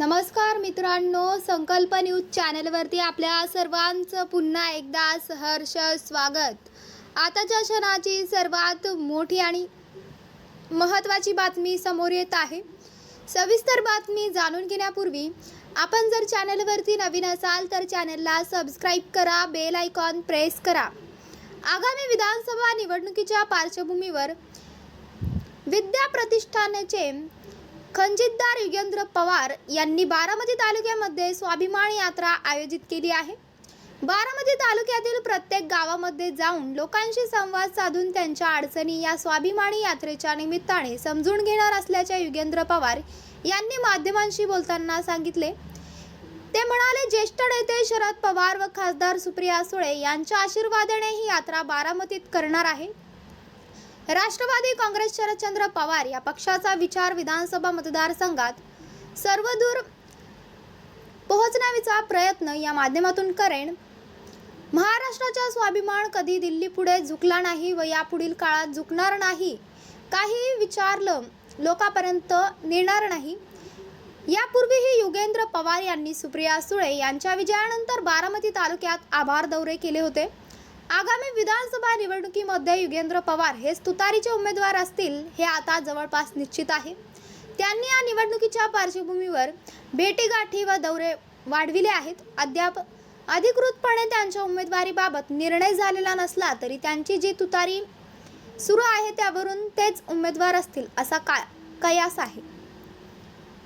नमस्कार मित्रांनो संकल्प न्यूज चॅनलवरती आपल्या सर्वांचं पुन्हा एकदा सहर्ष स्वागत. आताच्या क्षणाची सर्वात मोठी आणि महत्त्वाची बातमी समोर येत आहे. सविस्तर बातमी जाणून घेण्यापूर्वी आपण जर चॅनलवरती नवीन असाल तर चॅनलला सबस्क्राईब करा बेल आयकॉन प्रेस करा. आगामी विधानसभा निवडणुकीच्या पार्श्वभूमीवर विद्या प्रतिष्ठानचे खंजितदार युगेंद्र पवार यांनी बारामती तालुक्यामध्ये स्वाभिमान यात्रा आयोजित केली आहे. बारामती तालुक्यातील प्रत्येक गावामध्ये जाऊन लोकांशी संवाद साधून त्यांच्या अडचणी या स्वाभिमानी यात्रेच्या निमित्ताने समजून घेणार असल्याचे युगेंद्र पवार यांनी माध्यमांशी बोलताना सांगितले. ते म्हणाले ज्येष्ठ नेते शरद पवार व खासदार सुप्रिया सुळे यांच्या आशीर्वादाने ही यात्रा बारामतीत करणार आहे. राष्ट्रवादी काँग्रेस शरदचंद्र पवार या पक्षाचा विचार विधानसभा मतदारसंघात सर्वदूर पोहोचण्याचा प्रयत्न या माध्यमातून करेन. महाराष्ट्राचा स्वाभिमान कधी दिल्लीपुढे झुकला नाही व यापुढील काळात झुकणार नाही काही विचारलं लोकांपर्यंत नेणार नाही. यापूर्वीही युगेंद्र पवार यांनी सुप्रिया सुळे यांच्या विजयानंतर बारामती तालुक्यात आभार दौरे केले होते. आगामी विधानसभा निवडणुकीमध्ये युगेंद्र पवार हेच तुतारीचे उमेदवार असतील हे आता जवळपास निश्चित आहे. त्यांनी या निवडणुकीच्या पार्श्वभूमीवर भेटीगाठी व दौरे वाढविले आहेत. अद्याप अधिकृतपणे त्यांच्या उमेदवारीबाबत निर्णय झालेला नसला तरी त्यांची जी तुतारी सुरू आहे त्यावरून तेच उमेदवार असतील असा का कयास आहे.